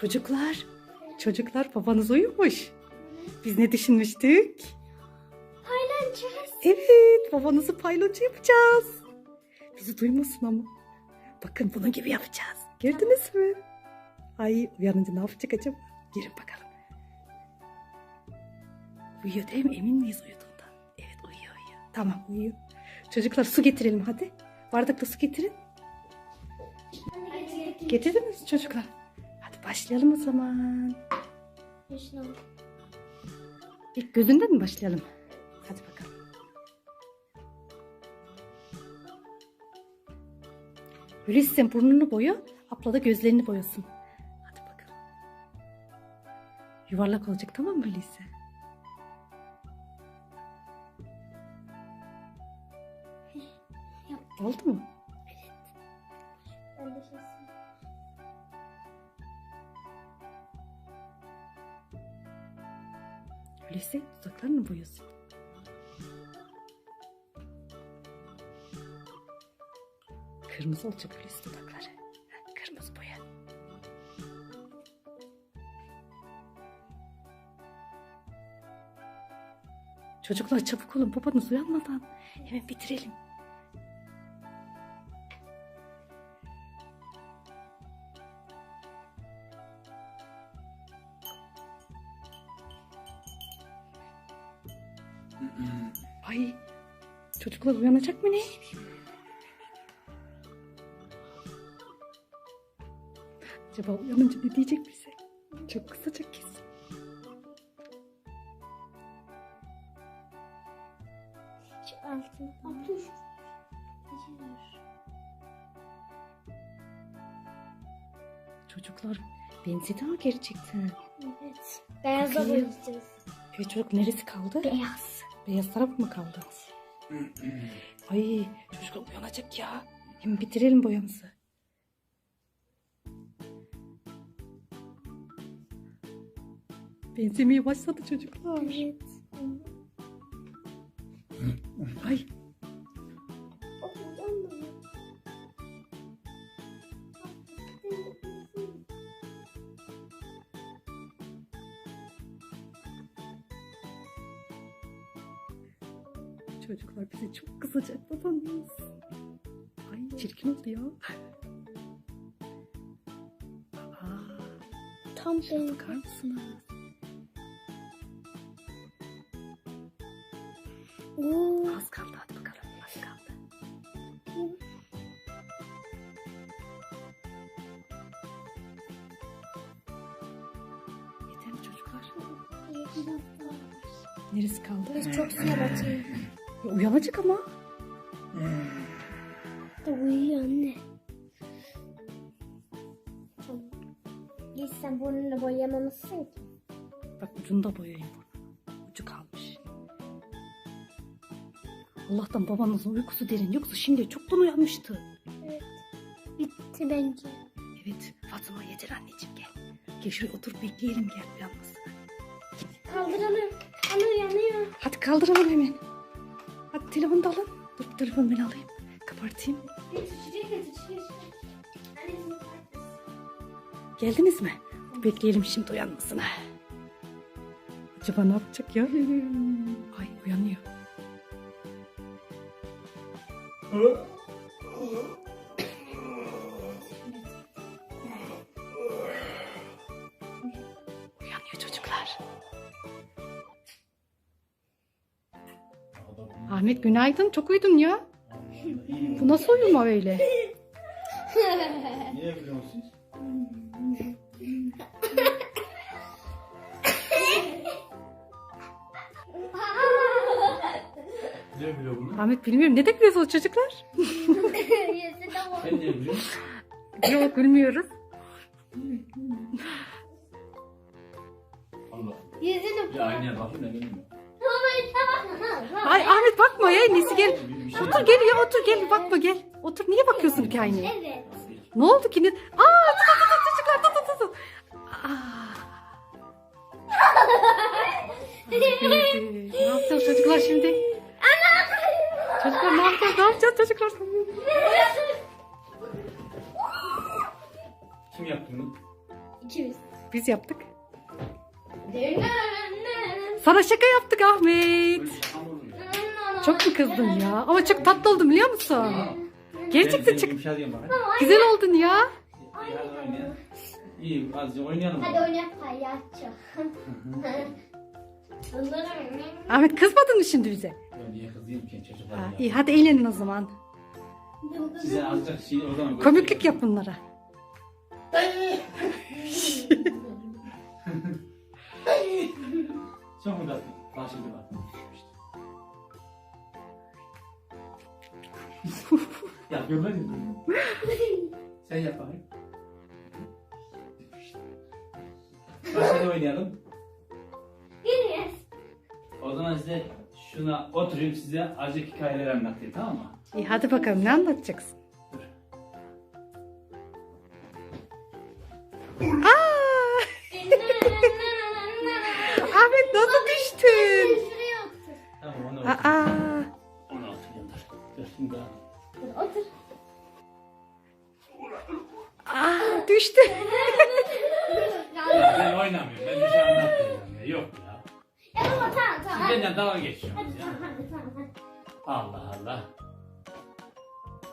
Çocuklar, çocuklar babanız uyumuş. Biz ne düşünmüştük? Paylaşacağız. Evet, babanızı paylocu yapacağız. Bizi duymasın ama. Bakın bunun gibi yapacağız. Gördünüz mü? Ay uyanınca ne yapacak acaba? Girin bakalım. Uyuyor değil mi? Emin miyiz uyuduğundan? Evet uyuyor uyuyor. Tamam uyuyor. Çocuklar su getirelim hadi. Bardakla su getirin. Getirdiniz çocuklar? Başlayalım o zaman. Şunu. İlk gözünden mi başlayalım? Hadi bakalım. Hulusi sen burnunu boya, abla da gözlerini boyasın. Hadi bakalım. Yuvarlak olacak tamam mı Hulusi? Oldu mu? Ben de şey Hulusi dudaklarını boyasın? Kırmızı olacak Hulusi dudakları. Kırmızı boya. Çocuklar çabuk olun babanız uyanmadan. Hemen bitirelim. Ay çocuklar uyanacak mı ne? Acaba uyanınca ne diyecek bize? Çok kızacak kesin. Şu. Acıyor. Çocuklar benzedi ama gerçekten. Evet. Beyazla boyayacağız. Evet çocuk neresi kaldı? Beyaz. Beyaz taraf mı kaldı? Ay çocuklar uyanacak ya. Hemen bitirelim boyamızı. Benzemeye başladı çocuklar. Evet. Ay çocuklar bize çok kızacak babanız. Ay çirkin oldu ya. Aa, Tam şuna bakar mısınız? Oo. Az kaldı hadi bakalım az kaldı. Yeter mi çocuklar? Neresi kaldı? Biz çok suya batıyor. Ya, uyanacak ama. Da uyuyor anne. Git sen burnunu boyamamışsın ki. Bak ucunu da boyayayım bunu. Ucu kalmış. Allah'tan babanızın uykusu derin. Yoksa şimdi çoktan uyanmıştı. Bitti bence. Evet Fatma yeter anneciğim gel. Gel şuraya otur bekleyelim gel uyanmasın. Kaldıralım. Ana uyanıyor. Hadi kaldıralım hemen. Telefonu da alın. Dur telefonu ben alayım. Anne Geldiniz mi? Bekleyelim şimdi uyanmasına. Acaba ne yapacak ya? Ay uyanıyor. Uyanıyor Ahmet günaydın. Çok uyudun ya. Bu nasıl uyuma öyle? Niye biliyor musunuz? Niye biliyor bunu? Ahmet bilmiyorum. Ne de gülüyorsunuz çocuklar? Sen niye biliyorsun? Yok bilmiyoruz. Allah. Yüzünü Ya aynaya bakın ne bilmiyorum. Ay Ahmet bakma ya. Nesi gel. Şey Otur gel ya otur gel. Bakma gel. Otur. Niye bakıyorsun ki aynaya? Evet. Ne oldu ki? Ne? Aa tut tut tut çocuklar tut tut tut. Aa. Evet, ne yapacağız çocuklar şimdi? Çocuklar ne yapacağız? Ne yapacağız çocuklar? Kim yaptı bunu? İkimiz. Biz yaptık. Çok Sana şaka yaptık Ahmet. Çok mu kızdın ya? Ama çok tatlı oldun biliyor musun? Gerçekten çok bak. güzel oldun ya. İyi azıcık oynayalım. Hadi oynayalım palyaço. Ahmet kızmadın mı şimdi bize? Niye kızayım ki çocuklar Ha, iyi hadi eğlenin o zaman. Size azıcık şey o zaman Komiklik yap bunlara. Mu da başladı bak. ya görmedin mi? Sen yap bakayım. Başka oynayalım. Geliyoruz. O zaman size şuna oturayım size acı hikayeler anlatayım tamam mı? İyi hadi bakalım ne anlatacaksın? Düştü. Ya ben oynamıyorum. Ben bir şey anlatmayacağım ya. Yok ya. Ya baba tamam tamam. Siz Hadi benden dalga Hadi, geçiyorsunuz ya. tamam hadi tamam hadi. Allah Allah.